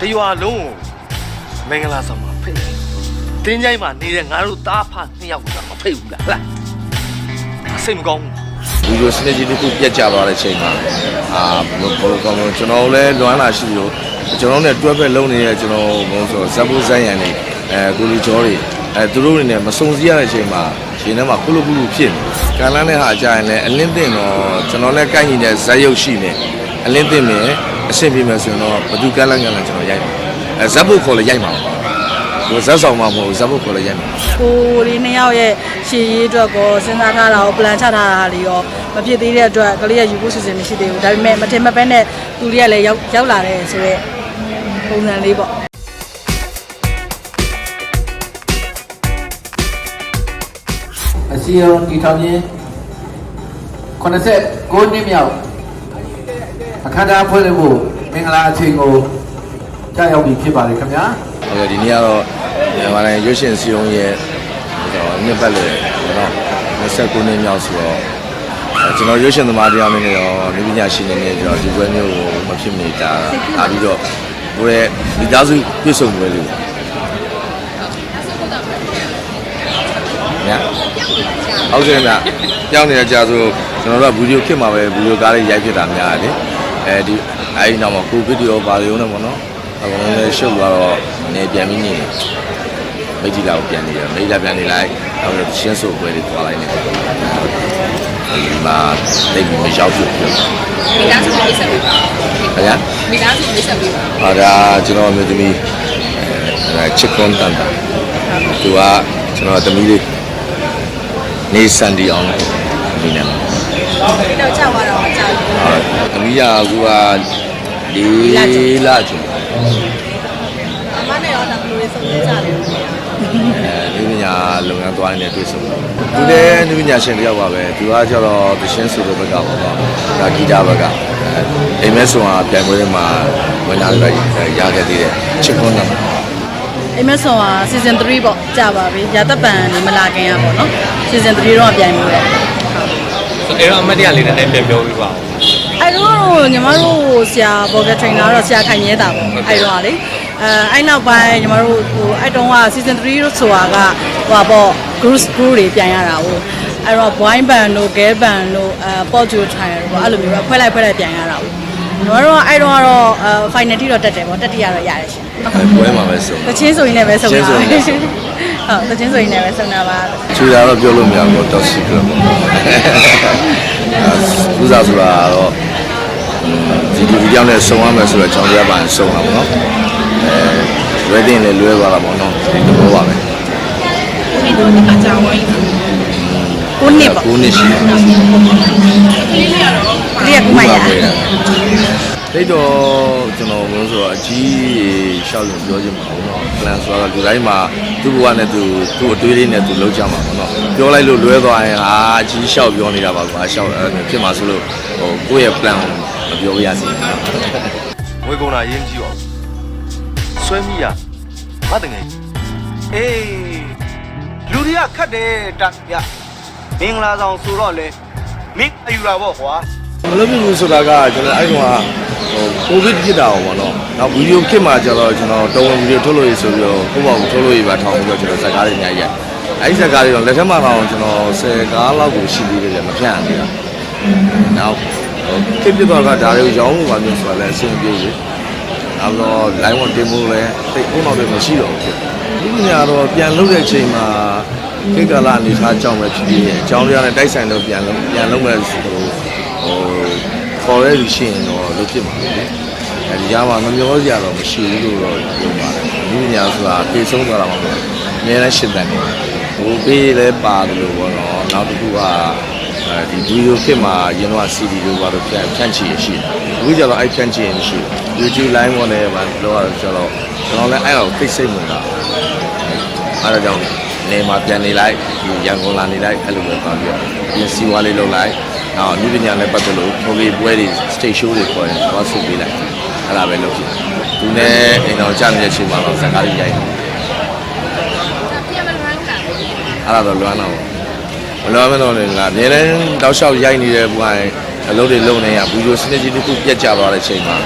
တရွာလုံးကိုမင်္ဂလာဆောင်မှာဖိတ်တယ်တင်းကြိုင်းမှာနေတဲ့ငါတို့သားဖနှစ်ယောက်ကမဖိတ်ဘူးလားဟလားစိတ်မကောင်းဘူးဗီဒီယိုစနစ်ကြီးတစ်ခုပြတ်ကျသွားတဲ့အချိန်မှာအာဘယ်လိုကောင်းမလဲကျွန်တော်လည်းလွမ်းလာရှိလို့ကျွန်တော်နဲ့တွဲဖက်လုံးနေတဲ့ကျွန်တော်ဘုံဆိုဇက်ဘူးဇက်ရန်နေအဲကိုလူကျော်တွေအဲသူတို့တွေနဲ့မစုံစည်းရတဲ့အချိန်မှာရှင်ထဲမှာကုလူကုလူဖြစ်နေကံလန်းတဲ့ဟာအကြရင်လည်းအလင်းတင်တော့ကျွန်တော်လည်းကိုက်ညီတဲ့ဇက်ရုပ်ရှိနေ အလင်းတင်မယ်အဆင်ပြေမယ်ဆိုရင်တော့ဘသူကန်းလန်းကန်းလန်းကျွန်တော်ရိုက်မယ်အဲဇက်ဘူးခေါ်လည်းရိုက်မှာပါဟိုဇက်ဆောင်မှာမဟုတ်ဘူးဇက်ဘူးခေါ်လည်းရိုက်မှာကိုလေးနှစ်ယောက်ရဲ့ရှည်ရေးအတွက်ကိုစဉ်းစားထားတာကို plan ချထားတာလေးရောမဖြစ်သေးတဲ့အတွက်ကလေးရဲ့ယူဖို့စီစဉ်မရှိသေးဘူးဒါပေမဲ့မထင်မပဲနဲ့သူလေးကလည်းရောက်ရောက်လာတယ်ဆိုတော့ပုံစံလေးပေါ့အစီအရုံးတီထောင်ခြင်း89နှစ်မြောက် အခမ်းအနားဖွဲ့လို့မင်္ဂလာအချိန်ကိုကြာရောက်ပြီဖြစ်ပါတယ်ခင်ဗျာဟုတ်ကဲ့ဒီနေ့ကတော့မြန်မာနိုင်ငံရွှေရှင်စီယုံရဲ့ဟိုတော့နှစ်ပတ်လေနော်29နှစ်မြောက်ဆိုတော့အဲကျွန်တော်ရွှေရှင်သမားတရားမင်းနဲ့ရောလူပညာရှင်တွေနဲ့ကျွန်တော်ဒီပွဲမျိုးကိုမဖြစ်နေတာလာပြီးတော့ဟိုရဲ့မိသားစုပြည့်စုံပွဲလေးညာဟုတ်ကဲ့ဗျကြောင်းနေတဲ့ကြာဆိုကျွန်တော်တို့ကဗီဒီယိုခစ်မှာပဲဗီဒီယိုကားလေးရိုက်ဖြစ်တာများတယ် အဲဒီအဲဒီနောက်မှာကိုဗီဒီယိုပါရုံနဲ့ပေါ့နော်အကုန်လုံးလည်းရှုပ်သွားတော့နေပြန်ပြီးနေမိတ်ကြီးလာကိုပြန်နေတယ်မိတ်လာပြန်နေလိုက်နောက်တော့ရှင်းဆိုပွဲတွေသွားလိုက်နေတယ်ဒီမှာတိတ်ပြီးမရောက်ဘူးပြောမိသားစုမိတ်ဆက်ပေးပါခင်ဗျာမိသားစုမိတ်ဆက်ပေးပါဟာဒါကျွန်တော်အမျိုးသမီးအဲချစ်ကွန်တန်တာသူကကျွန်တော်သမီးလေးနေစန်ဒီအောင်မိနေမှာဒီတော့ကြောက်သွားတော့ကြောက်ဘူး ဟုတ်သမီးကကူကလေးလာချင်အမနဲ့ရောတော့ဘယ်လိုလဲဆုံးဖြတ်ကြလဲအဲလူပညာလုပ်ငန်းသွားနေတဲ့တွေ့ဆုံတော့သူလည်းလူပညာရှင်တစ်ယောက်ပါပဲသူကကျတော့သရှင်းဆိုတဲ့ဘက်ကပေါ့နော်ဒါဂီတဘက်ကအဲအိမ်မဲဆိုတာပြန်ပွဲတွေမှာဝင်လာတယ်ရခဲ့သေးတယ်ချစ်ကွန်တန်တာအိမ်မက်ဆွန်က season 3ပေါ့ကြာပါပြီရာသက်ပံနေမလာခင်ရပေါ့နော် season 3တော့ပြန်ပြီပဲအဲ့တော့အမတ်တရားလေးနဲ့ပြန်ပြောပြပါဦးအဲ့ တော့ညီမတို့ဆရာဘော်ကထရိနာတော့ဆရာခိုင်ရဲတာပေါ့အဲ့တော့ကလေအဲအဲ့နောက်ပိုင်းညီမတို့ဟိုအဲ့တုန်းက season 3ဆိုတာကဟိုပါပေါ့ group group တွေပြန်ရတာဟိုအဲ့တော့ boy band တို့ girl band တို့အဲ pop duo trial တို့ပေါ့အဲ့လိုမျိုးပဲဖွဲ့လိုက်ဖွဲ့လိုက်ပြန်ရတာဟိုညီမတို့ကအဲ့တော့ကတော့အဲ final တိတော့တက်တယ်ပေါ့တက်တိရတော့ရတယ်ရှင်အဲပွဲမှာပဲဆုံးတချင်းဆိုရင်လည်းပဲဆုံးတာတချင်းဆိုရင်လည်းဆုံးဟုတ်တချင်းဆိုရင်လည်းပဲဆုံးတာပါချူတာတော့ပြောလို့မရဘူးတော့စီပြတော့ပေါ့ဦးစားဆိုတာတော့ ဒီဒီကြောင့်လည်းစုံရမယ်ဆိုတော့ချောင်းရပါရင်စုံတာပေါ့နော်အဲလွဲတင်လည်းလွဲသွားတာပေါ့နော်ဒီလိုပါပဲ ဒီတော့ဒီကကြောက်ဝိုင်း ကိုနှစ်ပေါ့ 9နှစ်ရှိတယ် လေးလေးကတော့ ဒီကကူမရ တိတ်တော့ကျွန်တော်ဘုန်းဆိုတော့အကြီးရှောက်လို့ပြောချင်ပါဘူးเนาะ plan ဆိုတော့လူတိုင်းမှာသူ့ဘဝနဲ့သူသူ့အတွေးလေးနဲ့သူလောက်ကြမှာပေါ့เนาะပြောလိုက်လို့လွဲသွားရင်ဟာအကြီးရှောက်ပြောနေတာပါကွာရှောက်အဲ့လိုဖြစ်မှာဆိုလို့ဟိုကိုယ့်ရဲ့ plan ကို မပြောရစေဘူးငွေကုန်တာရင်းကြည့်အောင်ဆွဲမိရမတငယ်အေးလူတွေကခတ်တယ်တရမင်္ဂလာဆောင်ဆိုတော့လေမင်းအယူတာပေါ့ကွာမလုပ်ဘူးဆိုတာကကျွန်တော်အဲ့ကောင်ကဟိုကိုဗစ်ဖြစ်တာပေါ့နော်။နောက်ဗီဒီယိုဖြစ်မှာကျတော့ကျွန်တော်တော်ဝင်ဗီဒီယိုထုတ်လို့ရဆိုပြီးတော့ကိုယ့်ဘောက်ထုတ်လို့ရပါထောင်ပြီးတော့ကျွန်တော်ဇက်ကားတွေအများကြီးရိုက်။အဲ့ဒီဇက်ကားတွေတော့လက်ထက်မှာတော့ကျွန်တော်10ကားလောက်ကိုရှိသေးတယ်မဖြန့်နေတာ။နောက် ဟိုဖြစ်ဖြစ်တော့ကဒါတွေကိုရောင်းလို့ပါမျိုးဆိုတာလည်းအဆင်ပြေပြီ။နောက်တော့ line ဝင်တင်မှုလည်းတိတ်ခုနောက်တော့မရှိတော့ဘူး။ဒီပညာတော့ပြန်လုပ်တဲ့အချိန်မှာခေတ်ကာလအနေထားကြောင့်ပဲဖြစ်ဖြစ်အကြောင်းတရားနဲ့တိုက်ဆိုင်တော့ပြန်လုံးပြန်လုံးမဲ့ဟိုဟိုခေါ်ရဲလူရှိရင်တော့လုပ်ဖြစ်မှာပဲလေအဲဒီကြားမှာမမျောစရာတော့မရှိဘူးလို့တော့ပြောပါတယ်ဒီပညာဆိုတာပြေဆုံးသွားတာမှမဟုတ်ဘူးအများနဲ့ရှင်းတယ်နေဟိုပေးလဲပါတယ်လို့ပေါ့နော်နောက်တစ်ခုက အဲဒီဗီဒီယိုဖြစ်မှာရင်းတော့ CD လို့ပါတော့ဖြန့်ဖြန့်ချီရရှိတယ်အခုကျတော့အဲ့ဖြန့်ချီရမရှိဘူး YouTube line ပေါ်နဲ့မှာလောရကျတော့ကျွန်တော်လည်းအဲ့တော့သိစိတ်ဝင်တာအဲ့ဒါကြောင့်နေမှာပြန်နေလိုက်ဒီရန်ကုန်လာနေလိုက်အဲ့လိုပဲပါပြီးတော့ပြင်စီဝါလေးလုပ်လိုက်နောက်လူပညာနဲ့ပတ်သက်လို့ထိုကေပွဲတွေ stage show တွေခေါ်ရင်သွားဆုပေးလိုက်အဲ့ဒါပဲလုပ်ဖြစ်သူနဲ့အိမ်တော်ကြနေတဲ့ချိန်မှာတော့ဇာတ်ကားလေးရိုက်တယ်ပြန်မလွမ်းတာအဲ့ဒါတော့လွမ်းတော့ မလွမ်းမတော့လည်းငါအများတန်းတောက်လျှောက်ရိုက်နေတဲ့ဘွားရင်အလုပ်တွေလုပ်နေရဗီဒီယိုစနစ်ကြီးတစ်ခုပြတ်ကျသွားတဲ့အချိန်မှာ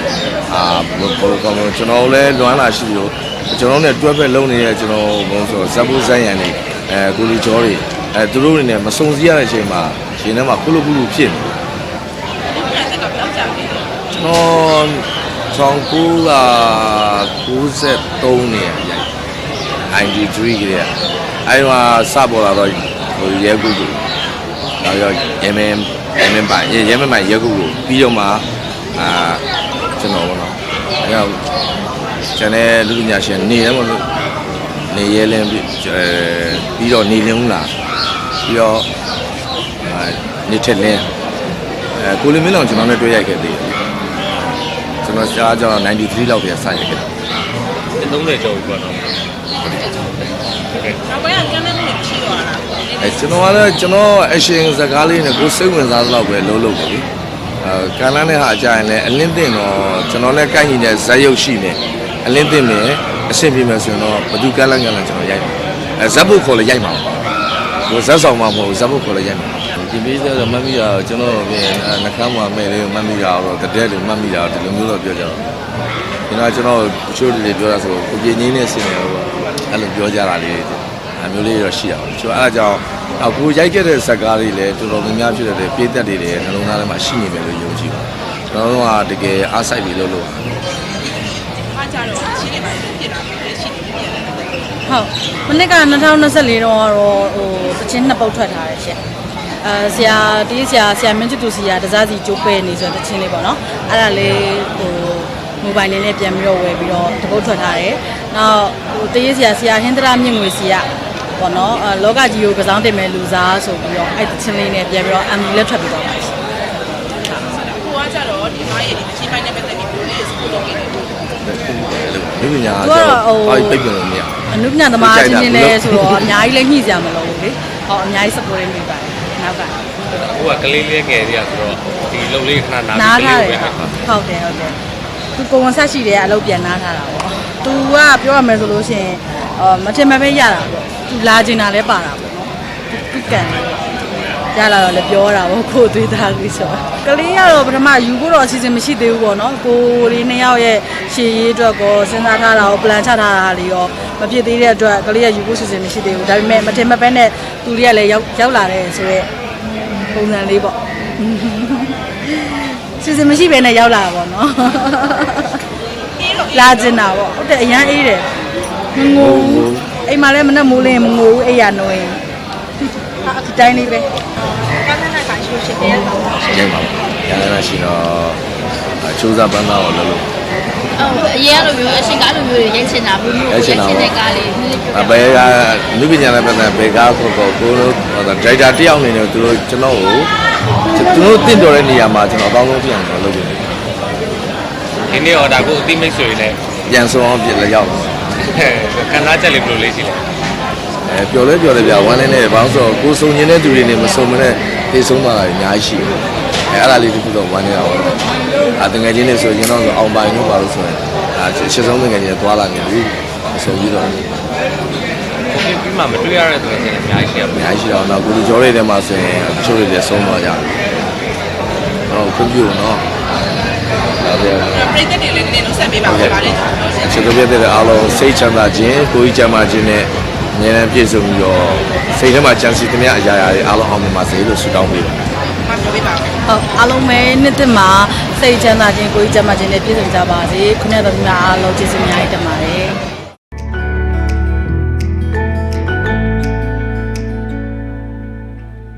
အာဘယ်လိုကောင်းလဲကျွန်တော်လည်းလွမ်းလာရှိလို့ကျွန်တော်နဲ့တွဲဖက်လုပ်နေတဲ့ကျွန်တော်ဘုံဆိုဇက်ဘူးဇက်ရန်တွေအဲကိုလီကျော်တွေအဲသူတို့တွေနဲ့မစုံစည်းရတဲ့အချိန်မှာရှင်ထဲမှာကုလူကုလူဖြစ်နေကျွန်တော်1993နေရရိုက် ID3 ကလေးအဲမှာစပေါ်လာတော့ ဟိုရဲကူကူနောက်ရောရဲမင်းရဲမင်းပိုင်ရဲမင်းပိုင်ရဲကူကူပြီးတော့မှအာကျွန်တော်ဘောနော်အဲတော့ကျွန်တော်လူပညာရှင်နေရမလို့နေရဲလင်းပြီးအဲပြီးတော့နေလင်းလာပြီးတော့အာနေထက်လင်းအဲကိုလီမင်းအောင်ကျွန်တော်နဲ့တွေ့ရိုက်ခဲ့သေးတယ်ကျွန်တော်ရှားကြောင်93လောက်တည်းစရိုက်ခဲ့တယ်30ကျော်ပြီပေါ့နော်နောက်ပိုင်းကကမ်းမ်းမှုတွေရှိသွားတာ အဲကျွန်တော်ကလည်းကျွန်တော်အရှင်စကားလေးနဲ့ကိုယ်စိတ်ဝင်စားသလောက်ပဲလုံးလုံးပါပြီအဲကန်လန်းတဲ့ဟာအကြရင်လည်းအလင်းတင်တော့ကျွန်တော်လည်းကိုက်ညီတဲ့ဇက်ရုပ်ရှိနေအလင်းတင်မယ်အဆင်ပြေမယ်ဆိုရင်တော့ဘသူကန်လန်းကန်လန်းကျွန်တော်ရိုက်မှာအဲဇက်ဖို့ခေါ်လည်းရိုက်မှာပါကိုဇက်ဆောင်မှာမဟုတ်ဘူးဇက်ဖို့ခေါ်လည်းရိုက်မှာဒီပေးစတော့မမီတာကျွန်တော်ပြင်နှခမ်းမှာမဲ့လေးမမီတာတော့တတဲ့လို့မမီတာဒီလိုမျိုးတော့ပြောကြတော့ကျွန်တော်ကျွန်တော်တချို့တွေပြောတာဆိုကိုပြင်းကြီးနဲ့ဆင်နေတော့အဲ့လိုပြောကြတာလေး အမျိုးလေးတော့ရှိတာပေါ့ကျွန်တော်အဲ့ဒါကြောင့်အခုရိုက်ခဲ့တဲ့ဇက်ကားလေးလည်းတော်တော်များများဖြစ်တဲ့ပြေးသက်တွေလည်းနှလုံးသားထဲမှာရှိနေမယ်လို့ယုံကြည်ပါတယ်ကျွန်တော်တို့ကတကယ်အားစိုက်ပြီးလုပ်လို့အားကြတော့ရှိနေပါဖြစ်တာလည်းရှိနေတယ်ဟုတ်မနစ်က2024တော့ကတော့ဟိုတချင်းနှစ်ပုတ်ထွက်ထားတယ်ရှင့်အဲဆရာတီးဆရာဆရာမင်းချစ်သူစီကတစားစီကျိုးပဲနေဆိုတဲ့တချင်းလေးပေါ့နော်အဲ့ဒါလေးဟိုမိုဘိုင်းလေးနဲ့ပြန်ပြီးတော့ဝယ်ပြီးတော့တပုတ်ထွက်ထားတယ်နောက်ဟိုတေးဆရာဆရာဟင်္ဒရာမြင့်ငွေစီက ပေါ့နော်အဲလောကကြီးကိုကစားတင်မဲ့လူစားဆိုပြီးတော့အဲ့တချင်းလေးနဲ့ပြန်ပြီးတော့ MD လက်ထွက်ပြီးတော့ပါရှင်ကိုကကြတော့ဒီမားရဲ့ဒီအချင်းပိုင်းနဲ့ပတ်သက်ပြီးပြောလေးစကူလုပ်ခဲ့တယ်လူပညာကျွန်တော်ဘာပိတ်ပြလို့မရအနုပညာသမားချင်းချင်းလဲဆိုတော့အများကြီးလည်းညှိစရာမလိုဘူးလေဟောအများကြီး support နေပါတယ်နောက်ကဟိုကကလေးလေးငယ်သေးရဆိုတော့ဒီလုံလေးခဏနာနားပြီးကထားလေးတယ်ကိုပဲဟုတ်တယ်ဟုတ်တယ်သူကိုဝန်ဆက်ရှိတယ်အလုပ်ပြန်နားထားတာပေါ့သူကပြောရမယ်ဆိုလို့ရှိရင် အော်မထင်မပဲရတာပေါ့သူလာကျင်တာလည်းပါတာပေါ့နော်သူကန်ရလာတော့လည်းပြောတာပေါ့ကိုသွေးသားကြီးဆိုကလေးကတော့ပထမယူဖို့တော့အစီအစဉ်မရှိသေးဘူးပေါ့နော်ကိုလေးနှစ်ယောက်ရဲ့ရှေ့ရေးအတွက်ကိုစဉ်းစားထားတာကို plan ချထားတာလေးရောမဖြစ်သေးတဲ့အတွက်ကလေးကယူဖို့အစီအစဉ်မရှိသေးဘူးဒါပေမဲ့မထင်မပဲနဲ့သူတွေကလည်းရောက်ရောက်လာတယ်ဆိုတော့ပုံစံလေးပေါ့စီစဉ်မရှိဘဲနဲ့ရောက်လာတာပေါ့နော်လာကျင်တာပေါ့ဟုတ်တယ်အရန်အေးတယ် မငိုဘူးအိမ်မှာလည်းမနဲ့မိုးလင်းမငိုဘူးအိမ်ရနိုးရင်ဟာဒီတိုင်းလေးပဲကမ်းမ်းကရှိလို့ရှိတယ်တော့ရိုက်ပါရရရရှိတော့အချိုးစားပန်းသားကိုလုပ်လို့ဟုတ်အရင်ကလိုမျိုးအရှင်ကားလိုမျိုးတွေရိုက်ချင်တာဘူးမျိုးရိုက်ချင်တာပေါ့တဲ့ကားလေးနည်းနည်းအဘယ်ကလူပညာနဲ့ပတ်သက်ဘယ်ကားခေါ်ခေါ်ကိုလိုဟိုဒါဒရိုက်တာတယောက်အနေနဲ့သူတို့ကျွန်တော်ကိုသူတို့တင့်တော်တဲ့နေရာမှာကျွန်တော်အကောင်းဆုံးပြအောင်ကျွန်တော်လုပ်ပြီးဒီနေ့ order ကိုအတိမိတ်ဆိုရင်လည်းပြန်ဆုံးအောင်ပြင်လည်းရောက် ခံစားချက်လေးဘယ်လိုလေးရှိလဲအဲပျော်လဲပျော်လဲပြဝမ်းနေနေဘာလို့ဆိုတော့ကိုစုံနေတဲ့သူတွေနေမစုံမနဲ့သိဆုံးသွားတာအများကြီးရှိတယ်အဲအဲ့ဒါလေးတခုတော့ဝမ်းနေတာပါအာတငယ်ချင်းတွေဆိုရင်တော့အောင်ပိုင်လို့ပါလို့ဆိုရင်အာရှစ်ဆုံးတငယ်ချင်းသွားလာနေပြီအဆုံးပြီးတော့ကိုပြင်ပြီးမှမတွေ့ရတဲ့သူတွေလည်းအများကြီးရှိရပါအများကြီးရှိတော့တော့ကိုလူကျော်တွေထဲမှာဆိုရင်တချို့တွေလည်းဆုံးသွားကြတယ်။တော့ခွင့်ပြုတော့ဒါ ပဲပရိသတ်တွေလည်းနည်းနည်းနှုတ်ဆက်ပေးပါဦးပါတယ်ကျွန်တော်အချက်ပြတဲ့အားလုံးစိတ်ချမ်းသာခြင်းကိုယ်ကြီးချမ်းသာခြင်းနဲ့အမြဲတမ်းပြည့်စုံပြီးတော့စိတ်ထဲမှာကြံစည်သမျှအရာရာတွေအားလုံးအောင်မြင်ပါစေလို့ဆုတောင်းပေးပါတယ်မှပြောပေးပါဦးဟုတ်အားလုံးပဲနှစ်သက်မှာစိတ်ချမ်းသာခြင်းကိုယ်ကြီးချမ်းသာခြင်းနဲ့ပြည့်စုံကြပါစေခုနကသမီးအားလုံးကျေးဇူးအများကြီးတင်ပါတယ်